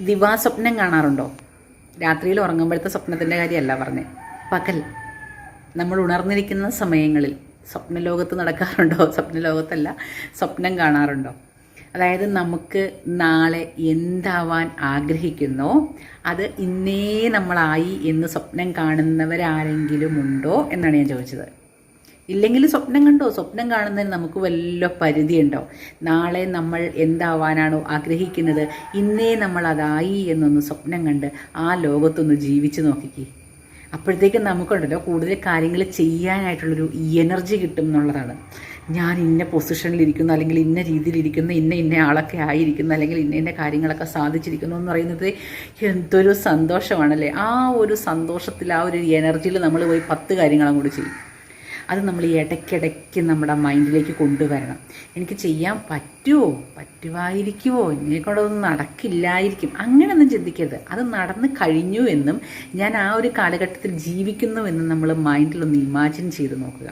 ദിവാസ്വപ്നം കാണാറുണ്ടോ? രാത്രിയിൽ ഉറങ്ങുമ്പോഴത്തെ സ്വപ്നത്തിന്റെ കാര്യമല്ല പറഞ്ഞത് പകൽ. നമ്മൾ ഉണർന്നിരിക്കുന്ന സമയങ്ങളിൽ സ്വപ്നലോകത്ത് നടക്കാറുണ്ടോ? സ്വപ്നലോകത്തല്ല സ്വപ്നം കാണാറുണ്ടോ? അതായത് നമുക്ക് നാളെ എന്താവാൻ ആഗ്രഹിക്കുന്നോ? അത് ഇന്നേ നമ്മളായി എന്ന് സ്വപ്നം കാണുന്നവരാരെങ്കിലും ഉണ്ടോ എന്നാണ് ഞാൻ ചോദിച്ചത്. ഇല്ലെങ്കിൽ സ്വപ്നം കണ്ടോ? സ്വപ്നം കാണുന്നതിന് നമുക്ക് വല്ല പരിധിയുണ്ടോ? നാളെ നമ്മൾ എന്താവാനാണോ ആഗ്രഹിക്കുന്നത്? ഇന്നേ നമ്മൾ അതായി എന്നൊന്ന് സ്വപ്നം കണ്ട് ആ ലോകത്തൊന്ന് ജീവിച്ചു നോക്കിക്കേ. അപ്പോഴത്തേക്കും നമുക്കുണ്ടല്ലോ കൂടുതൽ കാര്യങ്ങൾ ചെയ്യാനായിട്ടുള്ളൊരു എനർജി കിട്ടും എന്നുള്ളതാണ്. ഞാൻ ഇന്ന പൊസിഷനിലിരിക്കുന്നു അല്ലെങ്കിൽ ഇന്ന രീതിയിലിരിക്കുന്നു ഇന്ന ഇന്ന ആളൊക്കെ ആയിരിക്കുന്നു അല്ലെങ്കിൽ ഇന്ന ഇന്ന കാര്യങ്ങളൊക്കെ സാധിച്ചിരിക്കുന്നു എന്ന് പറയുന്നത് എന്തൊരു സന്തോഷമാണല്ലേ? ആ ഒരു സന്തോഷത്തിൽ ആ ഒരു എനർജിയിൽ നമ്മൾ പോയി പത്ത് കാര്യങ്ങളും കൂടി ചെയ്യും. അത് നമ്മൾ ഇടയ്ക്കിടയ്ക്ക് നമ്മുടെ മൈൻഡിലേക്ക് കൊണ്ടുവരണം. എനിക്ക് ചെയ്യാൻ പറ്റുമോ പറ്റുമായിരിക്കുമോ എന്നെക്കൊണ്ടൊന്നും നടക്കില്ലായിരിക്കും. അങ്ങനെയൊന്നും ചിന്തിക്കരുത്. അത് നടന്നു കഴിഞ്ഞു എന്നും ഞാൻ ആ ഒരു കാലഘട്ടത്തിൽ ജീവിക്കുന്നു എന്നും നമ്മൾ മൈൻഡിലൊന്ന് ഇമാജിൻ ചെയ്ത് നോക്കുക.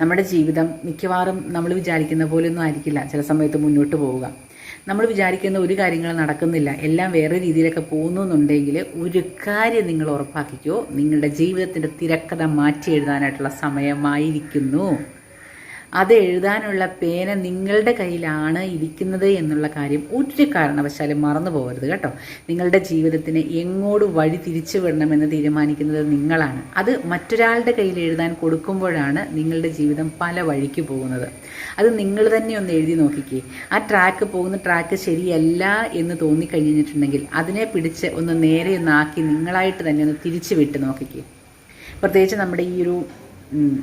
നമ്മുടെ ജീവിതം മിക്കവാറും നമ്മൾ വിചാരിക്കുന്ന പോലെയൊന്നും ആയിരിക്കില്ല. ചില സമയത്ത് മുന്നോട്ട് പോവുക. നമ്മൾ വിചാരിക്കുന്ന ഒരു കാര്യങ്ങളും നടക്കുന്നില്ല. എല്ലാം വേറെ രീതിയിലൊക്കെ പോകുന്നു എന്നുണ്ടെങ്കിൽ ഒരു കാര്യം നിങ്ങൾ ഉറപ്പാക്കിക്കോ. നിങ്ങളുടെ ജീവിതത്തിന്റെ തിരക്കഥ മാറ്റി എഴുതാനായിട്ടുള്ള സമയമായിരിക്കുന്നു. അത് എഴുതാനുള്ള പേന നിങ്ങളുടെ കയ്യിലാണ് ഇരിക്കുന്നത് എന്നുള്ള കാര്യം ഒരു കാരണവശാലും മറന്നു പോകരുത് കേട്ടോ. നിങ്ങളുടെ ജീവിതത്തിന് എങ്ങോട്ട് വഴി തിരിച്ചു വിടണമെന്ന് തീരുമാനിക്കുന്നത് നിങ്ങളാണ്. അത് മറ്റൊരാളുടെ കയ്യിൽ എഴുതാൻ കൊടുക്കുമ്പോഴാണ് നിങ്ങളുടെ ജീവിതം പല വഴിക്ക് പോകുന്നത്. അത് നിങ്ങൾ തന്നെ ഒന്ന് എഴുതി നോക്കിക്കേ. ആ ട്രാക്ക് പോകുന്ന ട്രാക്ക് ശരിയല്ല എന്ന് തോന്നിക്കഴിഞ്ഞിട്ടുണ്ടെങ്കിൽ അതിനെ പിടിച്ച് ഒന്ന് നേരെ ഒന്നാക്കി നിങ്ങളായിട്ട് തന്നെ ഒന്ന് തിരിച്ചു വിട്ട് നോക്കിക്കേ. പ്രത്യേകിച്ച് നമ്മുടെ ഈ ഒരു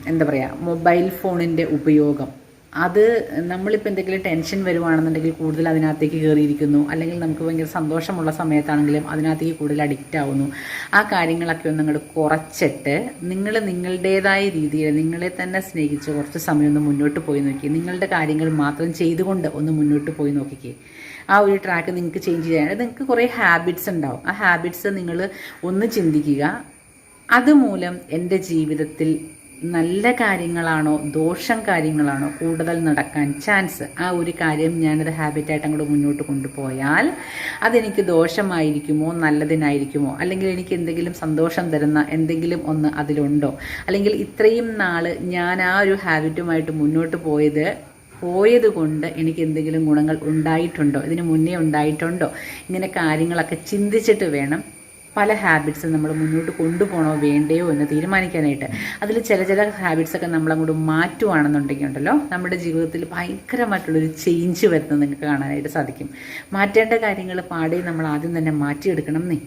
എന്താ പറയുക മൊബൈൽ ഫോണിന്റെ ഉപയോഗം. അത് നമ്മളിപ്പോൾ എന്തെങ്കിലും ടെൻഷൻ വരുവാണെന്നുണ്ടെങ്കിൽ കൂടുതൽ അതിനകത്തേക്ക് കയറിയിരിക്കുന്നു അല്ലെങ്കിൽ നമുക്ക് ഭയങ്കര സന്തോഷമുള്ള സമയത്താണെങ്കിലും അതിനകത്തേക്ക് കൂടുതൽ അഡിക്റ്റ് ആവുന്നു. ആ കാര്യങ്ങളൊക്കെ ഒന്ന് അങ്ങോട്ട് കുറച്ചിട്ട് നിങ്ങൾ നിങ്ങളുടേതായ രീതിയിൽ നിങ്ങളെ തന്നെ സ്നേഹിച്ച് കുറച്ച് സമയം ഒന്ന് മുന്നോട്ട് പോയി നോക്കി. നിങ്ങളുടെ കാര്യങ്ങൾ മാത്രം ചെയ്തുകൊണ്ട് ഒന്ന് മുന്നോട്ട് പോയി നോക്കിക്കേ. ആ ഒരു ട്രാക്ക് നിങ്ങൾക്ക് ചേഞ്ച് ചെയ്യാൻ. നിങ്ങൾക്ക് കുറേ ഹാബിറ്റ്സ് ഉണ്ടാവും. ആ ഹാബിറ്റ്സ് നിങ്ങൾ ഒന്ന് ചിന്തിക്കുക. അതുമൂലം എന്റെ ജീവിതത്തിൽ നല്ല കാര്യങ്ങളാണോ ദോഷം കാര്യങ്ങളാണോ കൂടുതൽ നടക്കാൻ ചാൻസ് ആ ഒരു കാര്യം ഞാനത് ഹാബിറ്റായിട്ട് അങ്ങോട്ട് മുന്നോട്ട് കൊണ്ടുപോയാൽ അതെനിക്ക് ദോഷമായിരിക്കുമോ നല്ലതിനായിരിക്കുമോ? അല്ലെങ്കിൽ എനിക്ക് എന്തെങ്കിലും സന്തോഷം തരുന്ന എന്തെങ്കിലും ഒന്ന് അതിലുണ്ടോ? അല്ലെങ്കിൽ ഇത്രയും നാൾ ഞാൻ ആ ഒരു ഹാബിറ്റുമായിട്ട് മുന്നോട്ട് പോയത് പോയത് കൊണ്ട് എനിക്ക് എന്തെങ്കിലും ഗുണങ്ങൾ ഉണ്ടായിട്ടുണ്ടോ? ഇതിന് മുന്നേ ഉണ്ടായിട്ടുണ്ടോ? ഇങ്ങനെ കാര്യങ്ങളൊക്കെ ചിന്തിച്ചിട്ട് വേണം പല ഹാബിറ്റ്സ് നമ്മൾ മുന്നോട്ട് കൊണ്ടുപോകണോ വേണ്ടയോ എന്ന് തീരുമാനിക്കാനായിട്ട്. അതിൽ ചില ചില ഹാബിറ്റ്സൊക്കെ നമ്മളങ്ങോട്ട് മാറ്റുവാണെന്നുണ്ടെങ്കിൽ ഉണ്ടല്ലോ നമ്മുടെ ജീവിതത്തിൽ ഭയങ്കരമായിട്ടുള്ളൊരു ചേഞ്ച് വരുന്നത് നിങ്ങൾക്ക് കാണാനായിട്ട് സാധിക്കും. മാറ്റേണ്ട കാര്യങ്ങൾ പാടെ നമ്മൾ ആദ്യം തന്നെ മാറ്റിയെടുക്കണം എന്നേ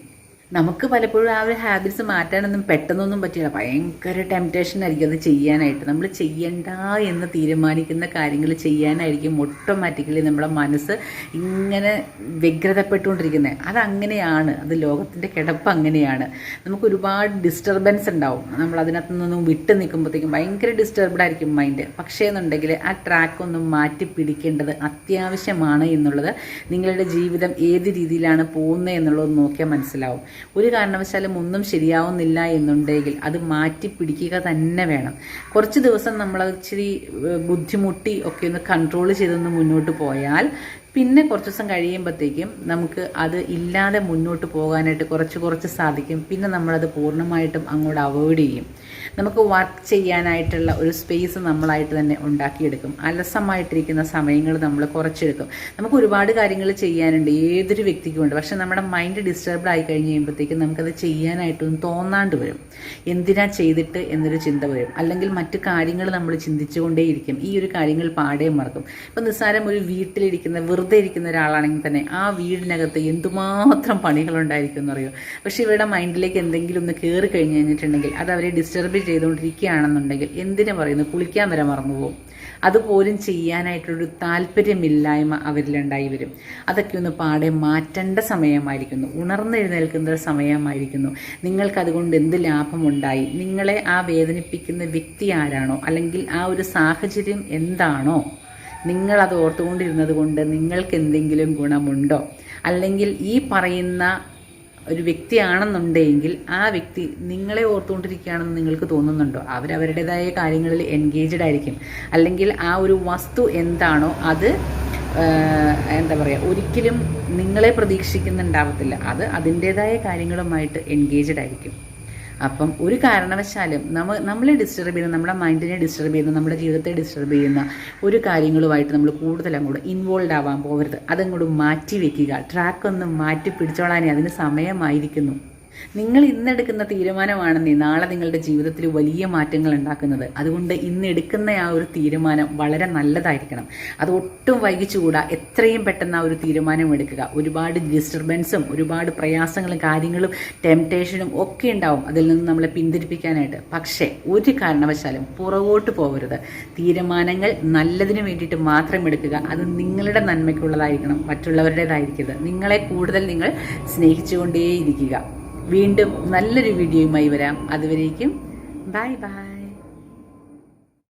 നമുക്ക് പലപ്പോഴും ആ ഒരു ഹാബിറ്റ്സ് മാറ്റാനൊന്നും പെട്ടെന്നൊന്നും പറ്റില്ല. ഭയങ്കര ടെംപ്റ്റേഷൻ ആയിരിക്കും അത് ചെയ്യാനായിട്ട്. നമ്മൾ ചെയ്യണ്ട എന്ന് തീരുമാനിക്കുന്ന കാര്യങ്ങൾ ചെയ്യാനായിരിക്കും ഓട്ടോമാറ്റിക്കലി നമ്മുടെ മനസ്സ് ഇങ്ങനെ വ്യഗ്രതപ്പെട്ടുകൊണ്ടിരിക്കുന്നത് അതങ്ങനെയാണ്. അത് ലോകത്തിന്റെ കിടപ്പ് അങ്ങനെയാണ്. നമുക്ക് ഒരുപാട് ഡിസ്റ്റർബൻസ് ഉണ്ടാവും. നമ്മൾ അതിനകത്ത് നിന്നും വിട്ട് നിൽക്കുമ്പോഴത്തേക്കും ഭയങ്കര ഡിസ്റ്റർബ്ഡ് ആയിരിക്കും മൈൻഡ് പക്ഷേ എന്നുണ്ടെങ്കിൽ ആ ട്രാക്ക് ഒന്ന് മാറ്റി പിടിക്കേണ്ടത് അത്യാവശ്യമാണ് എന്നുള്ളത് നിങ്ങളുടെ ജീവിതം ഏത് രീതിയിലാണ് പോകുന്നത് എന്നുള്ളത് നോക്കിയാൽ മനസ്സിലാവും. ഒരു കാരണവശാലും ഒന്നും ശരിയാവുന്നില്ല എന്നുണ്ടെങ്കിൽ അത് മാറ്റി പിടിക്കുക തന്നെ വേണം. കുറച്ച് ദിവസം നമ്മൾ ഇച്ചിരി ബുദ്ധിമുട്ടി ഒക്കെ ഒന്ന് കൺട്രോൾ ചെയ്തൊന്ന് മുന്നോട്ട് പോയാൽ പിന്നെ കുറച്ച് ദിവസം കഴിയുമ്പോഴത്തേക്കും നമുക്ക് അത് ഇല്ലാതെ മുന്നോട്ട് പോകാനായിട്ട് കുറച്ച് കുറച്ച് സാധിക്കും. പിന്നെ നമ്മളത് പൂർണമായിട്ടും അങ്ങോട്ട് അവോയ്ഡ് ചെയ്യും. നമുക്ക് വർക്ക് ചെയ്യാനായിട്ടുള്ള ഒരു സ്പേസ് നമ്മളായിട്ട് തന്നെ ഉണ്ടാക്കിയെടുക്കും. അലസമായിട്ടിരിക്കുന്ന സമയങ്ങൾ നമ്മൾ കുറച്ചെടുക്കും. നമുക്ക് ഒരുപാട് കാര്യങ്ങൾ ചെയ്യാനുണ്ട്. ഏതൊരു വ്യക്തിക്കും ഉണ്ട്. പക്ഷെ നമ്മുടെ മൈൻഡ് ഡിസ്റ്റർബ്ഡ് ആയി കഴിഞ്ഞ് കഴിയുമ്പോഴത്തേക്കും നമുക്കത് ചെയ്യാനായിട്ടൊന്നും തോന്നാണ്ട് വരും. എന്തിനാ ചെയ്തിട്ട് എന്നൊരു ചിന്ത വരും. അല്ലെങ്കിൽ മറ്റു കാര്യങ്ങൾ നമ്മൾ ചിന്തിച്ചുകൊണ്ടേയിരിക്കും. ഈ ഒരു കാര്യങ്ങൾ പാടേ മറക്കും. ഇപ്പം നിസ്സാരം ഒരു വീട്ടിലിരിക്കുന്ന ഇരിക്കുന്ന ഒരാളാണെങ്കിൽ തന്നെ ആ വീടിനകത്ത് എന്തുമാത്രം പണികളുണ്ടായിരിക്കും എന്നറിയോ പക്ഷേ ഇവരുടെ മൈൻഡിലേക്ക് എന്തെങ്കിലും ഒന്ന് കയറി കഴിഞ്ഞ് കഴിഞ്ഞിട്ടുണ്ടെങ്കിൽ അത് അവരെ ഡിസ്റ്റർബ് ചെയ്തുകൊണ്ടിരിക്കുകയാണെന്നുണ്ടെങ്കിൽ എന്തിനു പറയുന്നു കുളിക്കാൻ വരെ മറന്നുപോകും അതുപോലും ചെയ്യാനായിട്ടൊരു താല്പര്യമില്ലായ്മ അവരിലുണ്ടായി വരും. അതൊക്കെ ഒന്ന് പാടെ മാറ്റേണ്ട സമയമായിരിക്കുന്നു. ഉണർന്നെഴുന്നേൽക്കുന്ന സമയമായിരിക്കുന്നു. നിങ്ങൾക്ക് അതുകൊണ്ട് എന്ത് ലാഭമുണ്ടായി? നിങ്ങളെ ആ വേദനിപ്പിക്കുന്ന വ്യക്തി ആരാണോ? അല്ലെങ്കിൽ ആ ഒരു സാഹചര്യം എന്താണോ? നിങ്ങളത് ഓർത്തുകൊണ്ടിരുന്നത് കൊണ്ട് നിങ്ങൾക്ക് എന്തെങ്കിലും ഗുണമുണ്ടോ? അല്ലെങ്കിൽ ഈ പറയുന്ന ഒരു വ്യക്തിയാണെന്നുണ്ടെങ്കിൽ ആ വ്യക്തി നിങ്ങളെ ഓർത്തുകൊണ്ടിരിക്കുകയാണെന്ന് നിങ്ങൾക്ക് തോന്നുന്നുണ്ടോ? അവരവരുടേതായ കാര്യങ്ങളിൽ എൻഗേജ്ഡ് ആയിരിക്കും. അല്ലെങ്കിൽ ആ ഒരു വസ്തു എന്താണോ അത് എന്താ പറയുക ഒരിക്കലും നിങ്ങളെ പ്രതീക്ഷിക്കുന്നുണ്ടാവത്തില്ല. അത് അതിന്റേതായ കാര്യങ്ങളുമായിട്ട് എൻഗേജ്ഡ് ആയിരിക്കും. അപ്പം ഒരു കാരണവശാലും നമ്മൾ നമ്മളെ ഡിസ്റ്റർബ് ചെയ്യുന്ന നമ്മുടെ മൈൻഡിനെ ഡിസ്റ്റർബ് ചെയ്യുന്ന നമ്മുടെ ജീവിതത്തെ ഡിസ്റ്റർബ് ചെയ്യുന്ന ഒരു കാര്യങ്ങളുമായിട്ട് നമ്മൾ കൂടുതൽ അങ്ങോട്ട് ഇൻവോൾവ് ആവാൻ പോകരുത്. അതങ്ങോട്ട് മാറ്റി വെക്കുക. ട്രാക്ക് ഒന്ന് മാറ്റി പിടിച്ചോളാനേ അതിന് സമയമായിരിക്കുന്നു. നിങ്ങൾ ഇന്നെടുക്കുന്ന തീരുമാനമാണെന്നേ നാളെ നിങ്ങളുടെ ജീവിതത്തിൽ വലിയ മാറ്റങ്ങൾ ഉണ്ടാക്കുന്നത്. അതുകൊണ്ട് ഇന്ന് എടുക്കുന്ന ആ ഒരു തീരുമാനം വളരെ നല്ലതായിരിക്കണം. അത് ഒട്ടും വൈകിച്ചുകൂടാ. എത്രയും പെട്ടെന്ന് ആ ഒരു തീരുമാനം എടുക്കുക. ഒരുപാട് ഡിസ്റ്റർബൻസും ഒരുപാട് പ്രയാസങ്ങളും കാര്യങ്ങളും ടെംപ്റ്റേഷനും ഒക്കെ ഉണ്ടാവും അതിൽ നിന്ന് നമ്മളെ പിന്തിരിപ്പിക്കാനായിട്ട്. പക്ഷേ ഒരു കാരണവശാലും പുറകോട്ട് പോകരുത്. തീരുമാനങ്ങൾ നല്ലതിന് വേണ്ടിയിട്ട് മാത്രം എടുക്കുക. അത് നിങ്ങളുടെ നന്മയ്ക്കുള്ളതായിരിക്കണം. മറ്റുള്ളവരുടേതായിരിക്കരുത്. നിങ്ങളെ കൂടുതൽ നിങ്ങൾ സ്നേഹിച്ചുകൊണ്ടേയിരിക്കുക. വീണ്ടും നല്ലൊരു വീഡിയോയുമായി വരാം. അതുവരേക്കും. Bye bye.